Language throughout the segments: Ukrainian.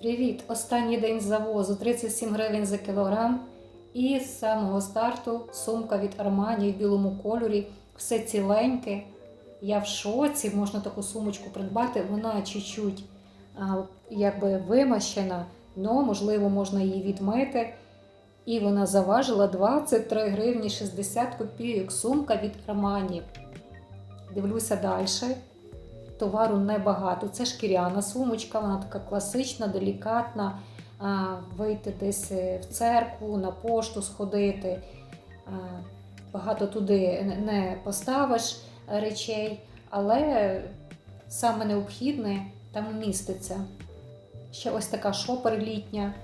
Привіт! Останній день завозу 37 гривень за кілограм. І з самого старту сумка від Armani в білому кольорі. Все ціленьке. Я в шоці, можна таку сумочку придбати. Вона чуть-чуть якби вимащена, але можливо можна її відмити. І вона заважила 23 гривні 60 копійок. Сумка від Armani. Дивлюся далі. Товару небагато. Це шкіряна сумочка, вона така класична, делікатна. Вийти десь е, в церкву, на пошту сходити. Багато туди не поставиш речей, але саме необхідне там міститься. Ще ось така шопер літня.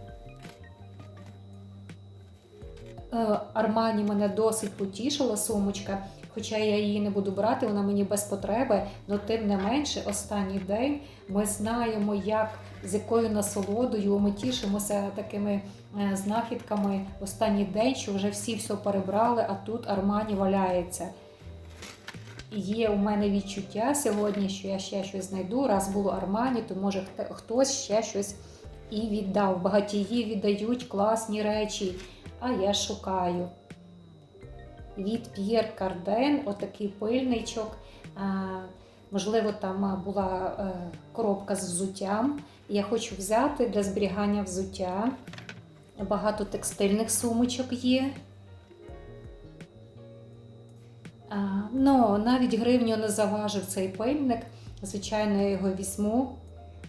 Е, Армані мене досить потішила сумочка, хоча я її не буду брати, вона мені без потреби. але тим не менше, останній день ми знаємо, як з якою насолодою ми тішимося такими е, знахідками. Останній день, що вже всі все перебрали, а тут Армані валяється. Є у мене відчуття сьогодні, що я ще щось знайду. Раз було Армані, то може хтось ще щось і віддав. Багатії віддають класні речі, а я шукаю. Від П'єр Карден, отакий пильничок. Можливо, там була е, коробка з взуттям. Я хочу взяти для зберігання взуття. Багато текстильних сумочок є. Ну, навіть гривню не заважив цей пильник. Звичайно, я його візьму.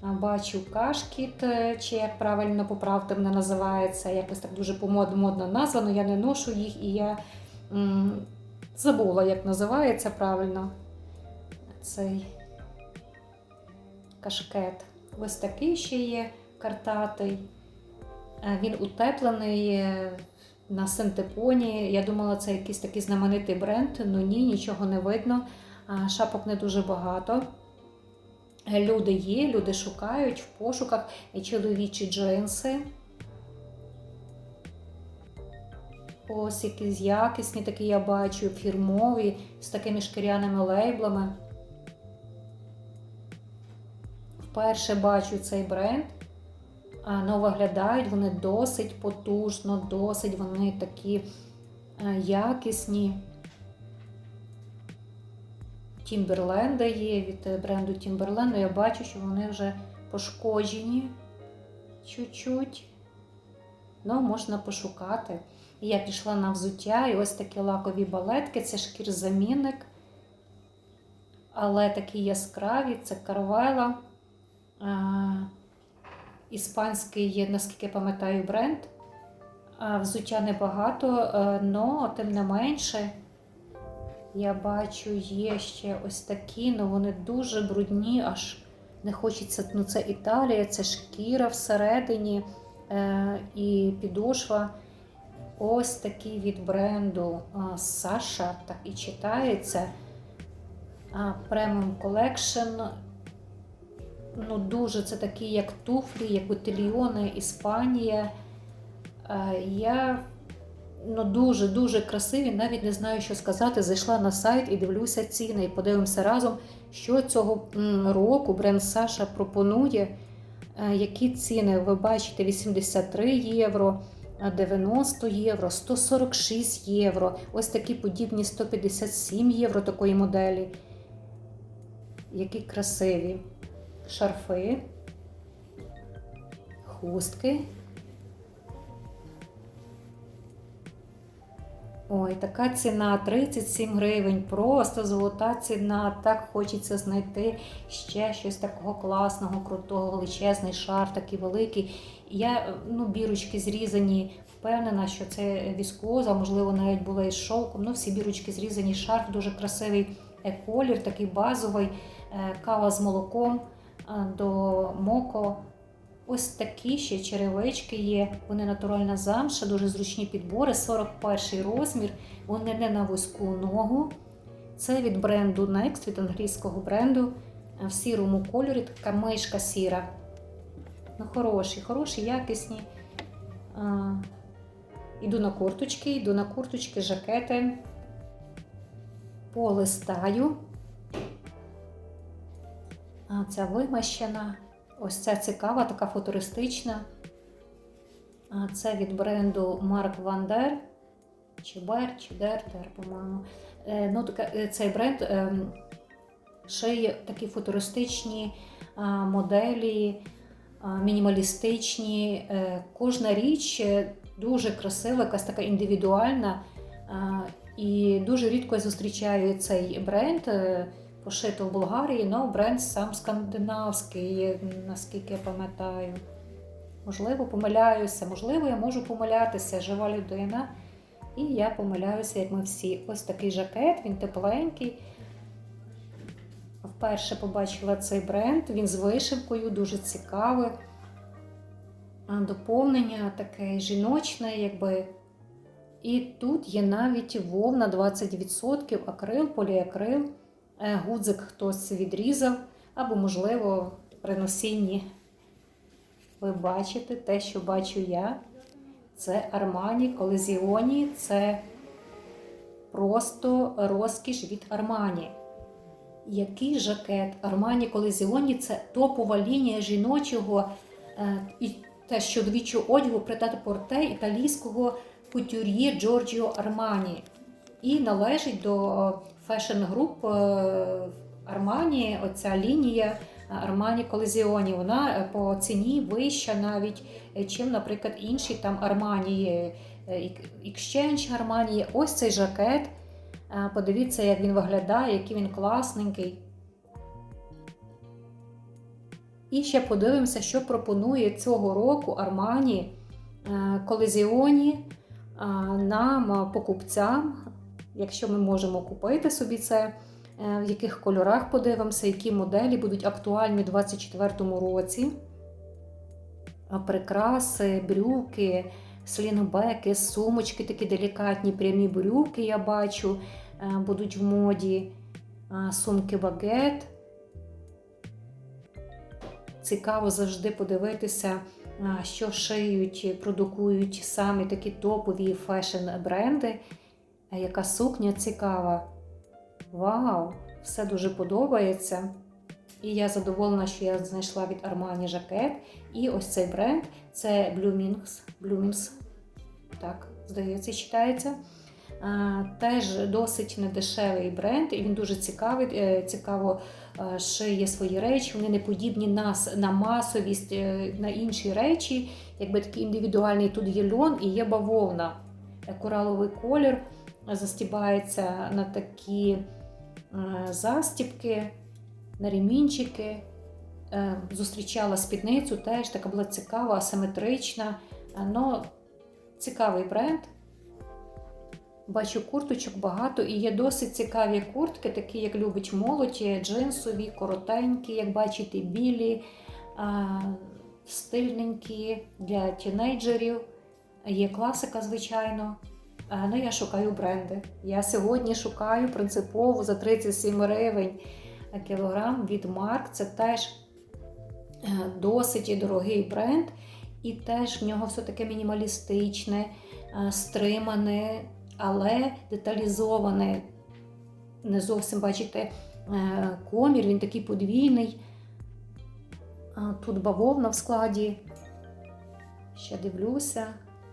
Бачу кашкіт, чи як правильно поправте мене називається, якось так дуже модно названо. Я не ношу їх і я забула, як називається правильно цей кашкет. Ось такий ще є картатий. Е, Він утеплений е, на синтепоні. Я думала, це якийсь такий знаменитий бренд, але ні, нічого не видно. Шапок не дуже багато. Люди є, люди шукають в пошуках чоловічі джинси. Ось якісь якісні, такі я бачу, фірмові, з такими шкіряними лейблами. Вперше бачу цей бренд. А, Ну, виглядають вони досить потужно, досить вони такі е, якісні. Тімберленда є від бренду Тімберленд. Я бачу, що вони вже пошкоджені чуть-чуть. Ну, можна пошукати. І я пішла на взуття, і ось такі лакові балетки, це шкірзамінник. Але такі яскраві, це Карвела. Іспанський наскільки пам'ятаю, бренд. Взуття небагато, але тим не менше, я бачу, є ще ось такі, але вони дуже брудні, аж не хочеться. Ну, це Італія, це шкіра всередині е, і підошва. Ось такий від бренду Саша, так і читається. Premium Collection. Ну, дуже це такі, як туфлі, як ботильйони, Іспанія. Я ну, дуже-дуже красиві, навіть не знаю, що сказати. Зайшла на сайт і дивлюся ціни. І подивимося разом, що цього року бренд Саша пропонує. Е, Які ціни ви бачите: 83 євро, 90 євро, 146 євро. Ось такі подібні 157 євро такої моделі. Які красиві шарфи, хустки. Ой, така ціна 37 гривень. Просто золота ціна. Так хочеться знайти ще щось такого класного, крутого, величезний шар, такий великий. Я, ну, бірочки зрізані, впевнена, що це віскоза, можливо, навіть була із шовком. Ну, всі бірочки зрізані, шарф дуже красивий е, колір, такий базовий, е, кава з молоком е, до моко. Ось такі ще черевички є. Вони натуральна замша, дуже зручні підбори, 41 розмір. Вони не на вузьку ногу. Це від бренду Next, від англійського бренду в сірому кольорі, така мишка сіра. Ну, хороші, хороші, якісні. Іду на курточки, йду на курточки, жакети. Полистаю. А ця вимащена. Ось ця цікава, така футуристична. А, Це від бренду Марк Der. Чи Бер, чи Дер, по-моєму. Е, ну, така, е, цей бренд е, шиє такі футуристичні а, моделі, мінімалістичні. Е, кожна річ е, дуже красива, якась така індивідуальна. І дуже рідко я зустрічаю цей бренд. е, Пошито в Болгарії, але бренд сам скандинавський, наскільки я пам'ятаю. Можливо, помиляюся, можливо, я можу помилятися, жива людина. І я помиляюся, як ми всі. Ось такий жакет, він тепленький. Вперше побачила цей бренд, він з вишивкою, дуже цікавий. Доповнення таке жіночне, якби. І тут є навіть вовна 20%, акрил, поліакрил. Е, Гудзик хтось відрізав, або, можливо, при носінні ви бачите те, що бачу я. Це Армані Колезіоні, це просто розкіш від Армані. Який жакет Армані Колезіоні це топова лінія жіночого е, і теж чоловічого одягу порте італійського кутюр'є Джорджіо Армані. І належить до фешн-груп Армані, оця лінія Армані Колезіоні. Вона е, по ціні вища навіть, е, чим, наприклад, інші там Армані, Exchange Армані. Ось цей жакет. Е, Подивіться, як він виглядає, який він класненький. І ще подивимося, що пропонує цього року Армані Колезіоні нам, покупцям, якщо ми можемо купити собі це, в яких кольорах подивимося, які моделі будуть актуальні у 2024 році. Прикраси, брюки, слінбеки, сумочки, такі делікатні прямі брюки, я бачу, будуть в моді, сумки багет. Цікаво завжди подивитися, що шиють, продукують самі такі топові фешн-бренди. Яка сукня цікава. Вау! Все дуже подобається. І я задоволена, що я знайшла від Armani жакет. І ось цей бренд це Bloomings. Bloomings. Так, здається, читається. Теж досить недешевий бренд, і він дуже цікавий, е, цікаво е, шиє свої речі. Вони не подібні нас на масовість, е, на інші речі. Якби такий індивідуальний тут є льон і є бавовна. Кораловий колір застібається на такі застібки, на ремінчики. Зустрічала спідницю, теж така була цікава, асиметрична. Но цікавий бренд. Бачу курточок багато і є досить цікаві куртки, такі, як любить молодь, джинсові, коротенькі, як бачите, білі, стильненькі для тінейджерів. Є класика, звичайно. Ну, я шукаю бренди. Я сьогодні шукаю принципово за 37 гривень кілограм від Марк. Це теж е, досить дорогий бренд, і теж в нього все таке мінімалістичне, е, стримане, але деталізоване. Не зовсім бачите е, комір, він такий подвійний. Тут бавовна в складі. Ще дивлюся.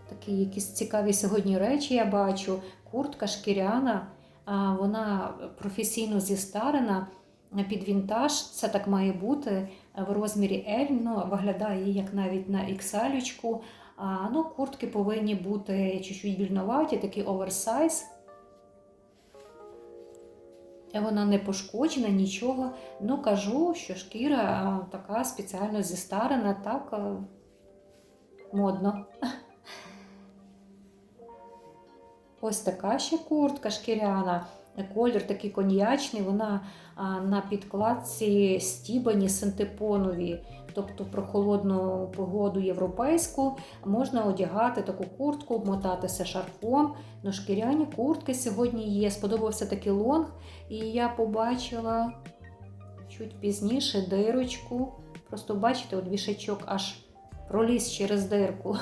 Такі якісь цікаві сьогодні речі я бачу. Куртка шкіряна, вона професійно зістарена під вінтаж. Це так має бути в розмірі L, ну, виглядає як навіть на XL. Ну, Куртки повинні бути чуть-чуть вільноваті, такий оверсайз. Вона не пошкоджена, нічого. Ну, кажу, що шкіра така спеціально зістарена, так модно. Ось така ще куртка шкіряна. Колір такий коньячний, вона на підкладці стібані синтепонові, тобто про холодну погоду європейську можна одягати таку куртку, обмотатися шарфом. Но шкіряні куртки сьогодні є. Сподобався такий лонг, і я побачила чуть пізніше дирочку. Просто бачите, от вішачок аж проліз через дирку.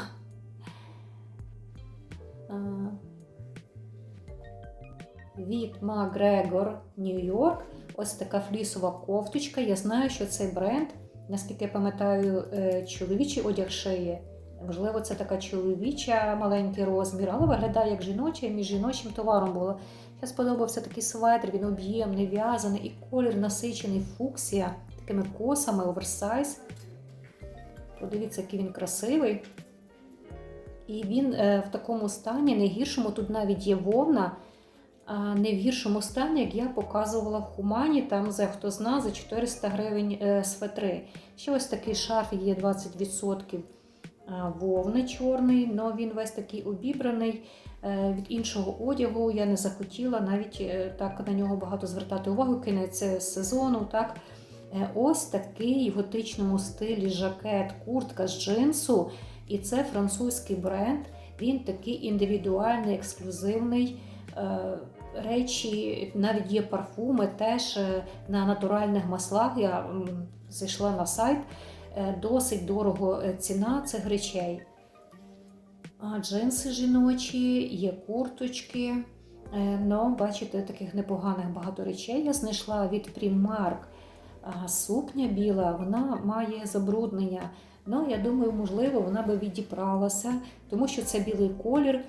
Від New York. Ось така флісова кофточка. Я знаю, що цей бренд наскільки я пам'ятаю, е, чоловічий одяг шиє. Можливо, це така чоловіча маленький розмір, але виглядає як жіночий, між жіночим товаром було. Ще сподобався такий светр, він об'ємний, в'язаний і колір насичений фуксія, такими косами, оверсайз. Подивіться, який він красивий. І він е, в такому стані, не гіршому, тут навіть є вовна, не в гіршому стані, як я показувала в Хумані, там за хто зна, за 400 гривень е, светри. Ще ось такий шарф є 20% вовни чорний, але він весь такий обібраний е, від іншого одягу. Я не захотіла навіть е, так на нього багато звертати увагу. Кінець сезону. так. Е, Ось такий в готичному стилі жакет, куртка з джинсу. І це французький бренд. Він такий індивідуальний, ексклюзивний. Речі, навіть є парфуми теж е, на натуральних маслах. Я зайшла на сайт. Е, Досить дорого е, ціна цих речей. А джинси жіночі, є курточки. Ну, бачите, таких непоганих багато речей я знайшла від Primark. Сукня біла, вона має забруднення. Ну, я думаю, можливо, вона би відібралася, тому що це білий колір.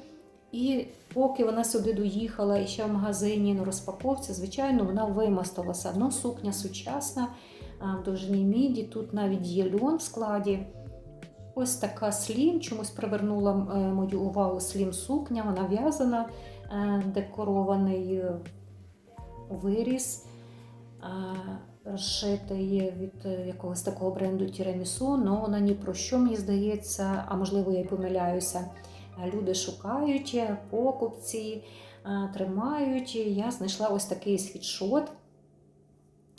І поки вона сюди доїхала і ще в магазині на розпаковці, звичайно, вона вимастилася. Ну, сукня сучасна, в довжині міді, тут навіть є льон в складі. Ось така слім, чомусь привернула е, мою увагу слім сукня, вона в'язана, е, декорований е, виріз, е, розшитий від якогось такого бренду Тірамісу, але вона ні про що, мені здається, а можливо, я й помиляюся. Люди шукають, е, покупці е, тримають. Я знайшла ось такий світшот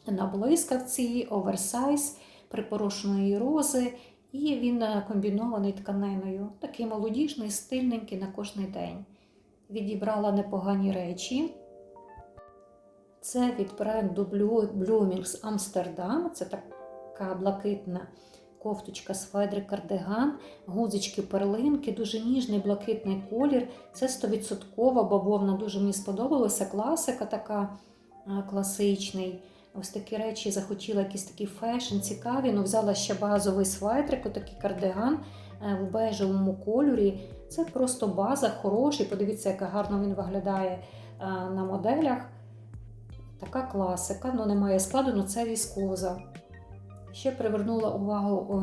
на блискавці, оверсайз припорошеної рози, і він е, комбінований тканиною. Такий молодіжний, стильненький на кожний день. Відібрала непогані речі. Це від бренду Bloomings Amsterdam. Це така блакитна кофточка з федри кардиган, гузички перлинки, дуже ніжний блакитний колір. Це 100% бавовна. Дуже мені сподобалося. Класика така класичний. Ось такі речі захотіла якийсь такий фешн, цікаві. Ну, взяла ще базовий свайтрик, отакий кардиган е, в бежевому кольорі. Це просто база, хороший. Подивіться, як гарно він виглядає е, на моделях. Така класика, ну немає складу, але це віскоза. Ще привернула увагу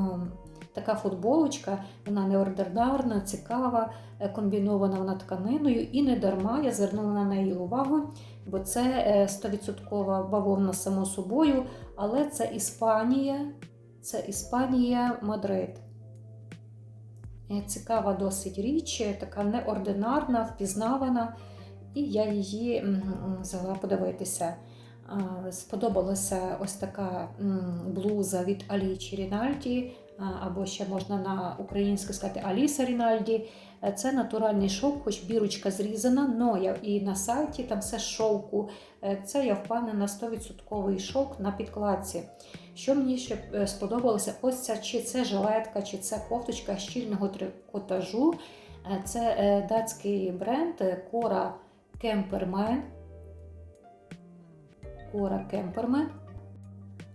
така футболочка, вона неординарна, цікава, е, комбінована вона тканиною, і не дарма я звернула на неї увагу, бо це е, 100% бавовна само собою, але це Іспанія, це Іспанія, Мадрид. Е, Цікава досить річ, е, така неординарна, впізнавана, і я її взяла подивитися. Сподобалася ось така блуза від Алічі Рінальді, або ще можна на українську сказати Аліса Рінальді. Е, Це натуральний шовк, хоч бірочка зрізана, но я і на сайті там все шовку. Е, Це я впевнена 100% шовк на підкладці. Що мені ще е, сподобалося, ось ця чи це жилетка, чи це кофточка щільного трикотажу. Це датський бренд Cora Camperman. Кора Кемпермен.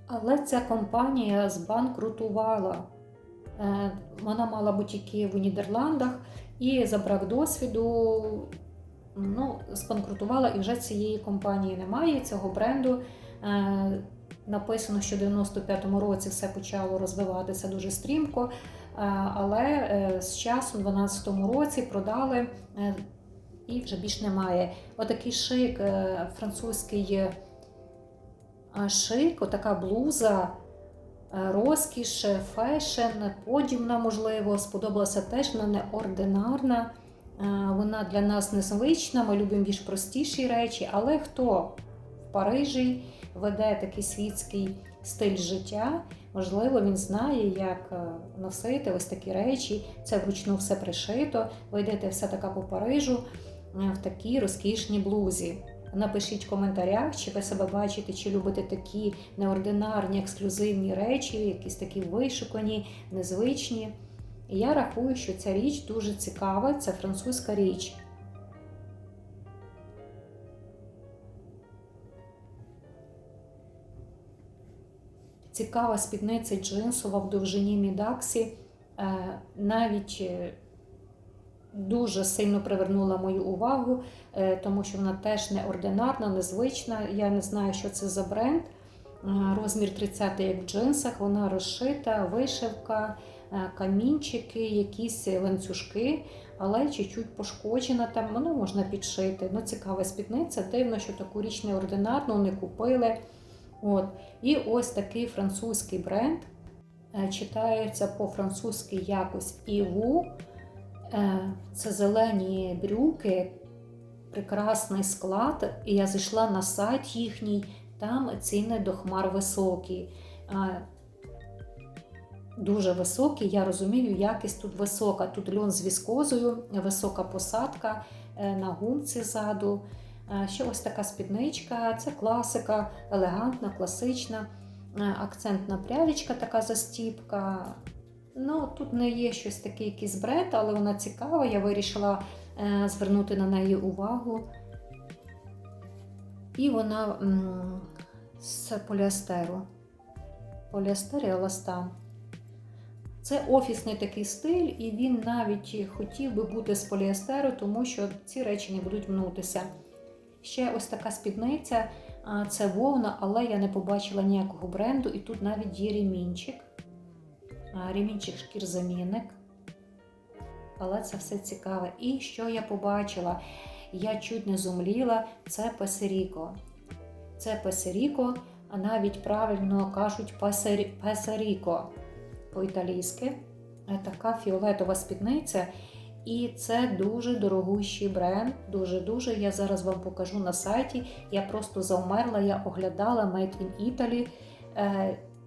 Але ця компанія збанкрутувала. Е, Вона мала бутіки в Нідерландах і за брак досвіду ну, збанкрутувала, і вже цієї компанії немає, цього бренду. Е, Написано, що в 95-му році все почало розвиватися дуже стрімко, е, але з часом, в 12-му році, продали і вже більш немає. Отакий шик французький шик, отака блуза, е, розкіш, е, фешн, подібна, можливо, сподобалася теж, вона неординарна. Е, Вона для нас незвична, ми любимо більш простіші речі, але хто в Парижі веде такий світський стиль життя, можливо, він знає, як носити ось такі речі. Це вручну все пришито. Ви йдете все така по Парижу в такій розкішній блузі. Напишіть в коментарях, чи ви себе бачите, чи любите такі неординарні, ексклюзивні речі, якісь такі вишукані, незвичні. І я рахую, що ця річ дуже цікава, це французька річ. Цікава спідниця джинсова в довжині мідаксі. Е, Навіть е, дуже сильно привернула мою увагу, е, тому що вона теж неординарна, незвична. Я не знаю, що це за бренд. Е, Розмір 30 як в джинсах, вона розшита, вишивка, е, камінчики, якісь ланцюжки, але чуть-чуть пошкоджена там, ну, можна підшити. Ну, цікава спідниця. Дивно, що таку річ неординарну не купили. От. І ось такий французький бренд. Читається по-французьки якось Іву. Е, Це зелені брюки, прекрасний склад. І я зайшла на сайт їхній, там ціни до хмар високі. Е, Дуже високі, я розумію, якість тут висока. Тут льон з віскозою, висока посадка е, на гумці ззаду. Ще ось така спідничка, це класика, елегантна, класична, акцентна прялечка, така застіпка. Ну, Тут не є щось таке, якийсь бред, але вона цікава. Я вирішила е, звернути на неї увагу. І вона з поліастеру. Поліастер і еластан. Це офісний такий стиль, і він навіть хотів би бути з поліестеру, тому що ці речі не будуть мнутися. Ще ось така спідниця, це вовна, але я не побачила ніякого бренду, і тут навіть є ремінчик. Ремінчик шкірзамінник. Але це все цікаве. І що я побачила? Я чуть не зумліла, це песеріко. Це песеріко, а навіть правильно кажуть песері- по-італійськи. Е, Така фіолетова спідниця. І це дуже дорогущий бренд. Дуже-дуже. Я зараз вам покажу на сайті. Я просто завмерла, я оглядала Made in Italy.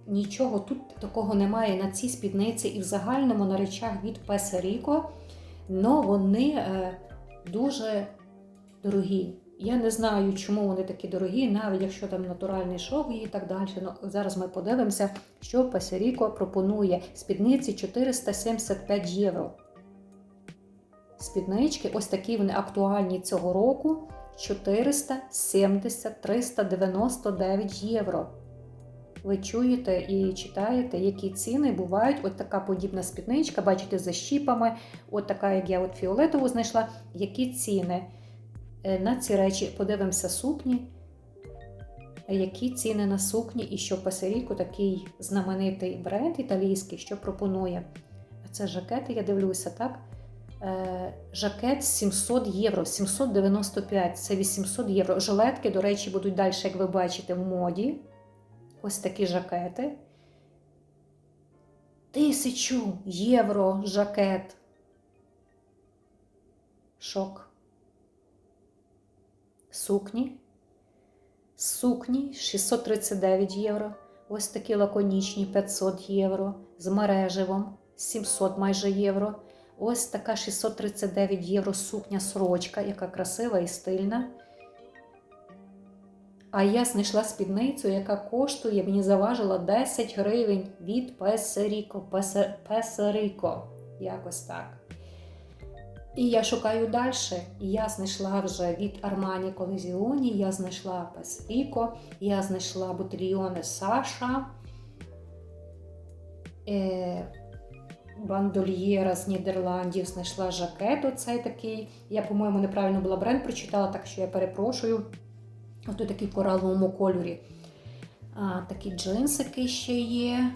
Нічого тут такого немає на цій спідниці і в загальному на речах від Peserico. Но вони е, дуже дорогі. Я не знаю, чому вони такі дорогі, навіть якщо там натуральний шов і так далі. Ну, зараз ми подивимося, що Peserico пропонує. Спідниці 475 євро. Спіднички, ось такі вони актуальні цього року. 470-399 євро. Ви чуєте і читаєте, які ціни бувають. От така подібна спідничка, бачите, за щіпами, от така, як я от фіолетову знайшла, які ціни Е, на ці речі. Подивимося сукні. Е, Які ціни на сукні і що Пасеріко такий знаменитий бренд італійський, що пропонує. Це жакети, я дивлюся, так? Е, Жакет 700 євро, 795, це 800 євро. Жилетки, до речі, будуть далі, як ви бачите, в моді. Ось такі жакети. Тисячу євро жакет. Шок. Сукні. Сукні 639 євро. Ось такі лаконічні 500 євро. З мереживом 700 майже євро. Ось така 639 євро сукня сорочка, яка красива і стильна. А я знайшла спідницю, яка коштує, мені заважила 10 гривень від Песеріко. Песеріко. Якось так. І я шукаю далі. Я знайшла вже від Armani Collezioni, я знайшла Песеріко, я знайшла Ботильйони Саша. Е, Бандольєра з Нідерландів знайшла жакет оцей такий. Я, по-моєму, неправильно була бренд прочитала, так що я перепрошую. Ось тут такий в кораловому кольорі. А, Такі джинсики ще є.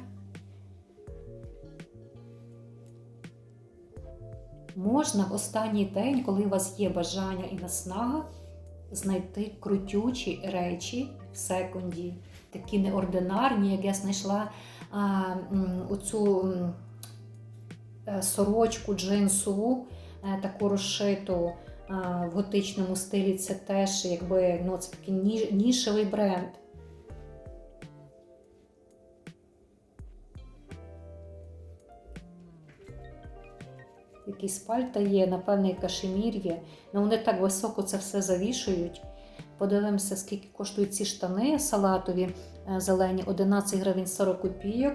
Можна в останній день, коли у вас є бажання і наснага, знайти крутючі речі в секунді, такі неординарні, як я знайшла а, оцю е, сорочку джинсову, е, таку розшиту в готичному стилі. Це теж якби ну, це такий ні- нішевий бренд. Якийсь пальта є, напевне, і є. Ну вони так високо це все завішують. Подивимося, скільки коштують ці штани салатові е, зелені 11 гривень 40 копійок.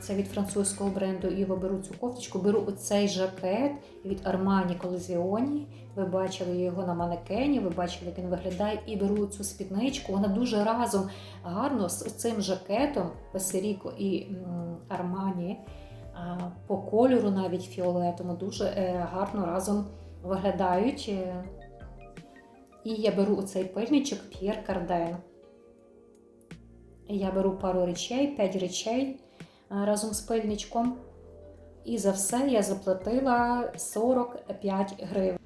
Це від французького бренду Іво беру цю кофточку. Беру оцей жакет від Armani Collezioni. Ви бачили його на манекені, ви бачили, як він виглядає. І беру цю спідничку. Вона дуже разом гарно з цим жакетом Песеріко і Armani по кольору, навіть фіолетовому, дуже е, гарно разом виглядають. Е, І я беру оцей пильничок Pierre Cardin. Я беру пару речей, 5 речей разом з пильничком. І за все я заплатила 45 гривень.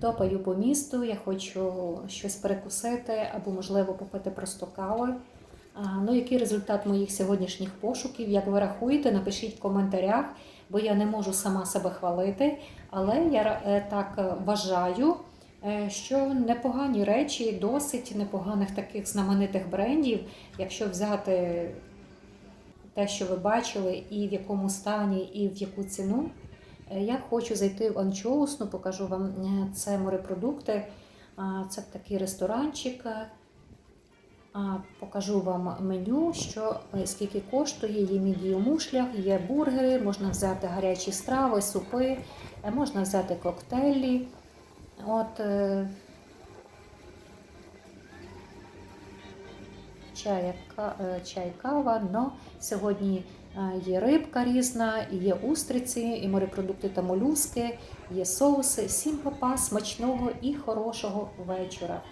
Топаю по місту, я хочу щось перекусити або, можливо, попити просто кави. Ну, який результат моїх сьогоднішніх пошуків? Як ви рахуєте, напишіть в коментарях, бо я не можу сама себе хвалити. Але я е, так е, вважаю, що непогані речі, досить непоганих таких знаменитих брендів, якщо взяти те, що ви бачили, і в якому стані, і в яку ціну. Е, Я хочу зайти в Анчоусну, покажу вам е, це морепродукти. Це такий ресторанчик. е, Покажу вам меню, що е, скільки коштує, є мідії у мушлях, є бургери, можна взяти гарячі страви, супи, е, можна взяти коктейлі. От, е, чай, е, чай, кава, но сьогодні е, є рибка різна, є устриці, і морепродукти та молюски, є соуси. Всім папа, смачного і хорошого вечора.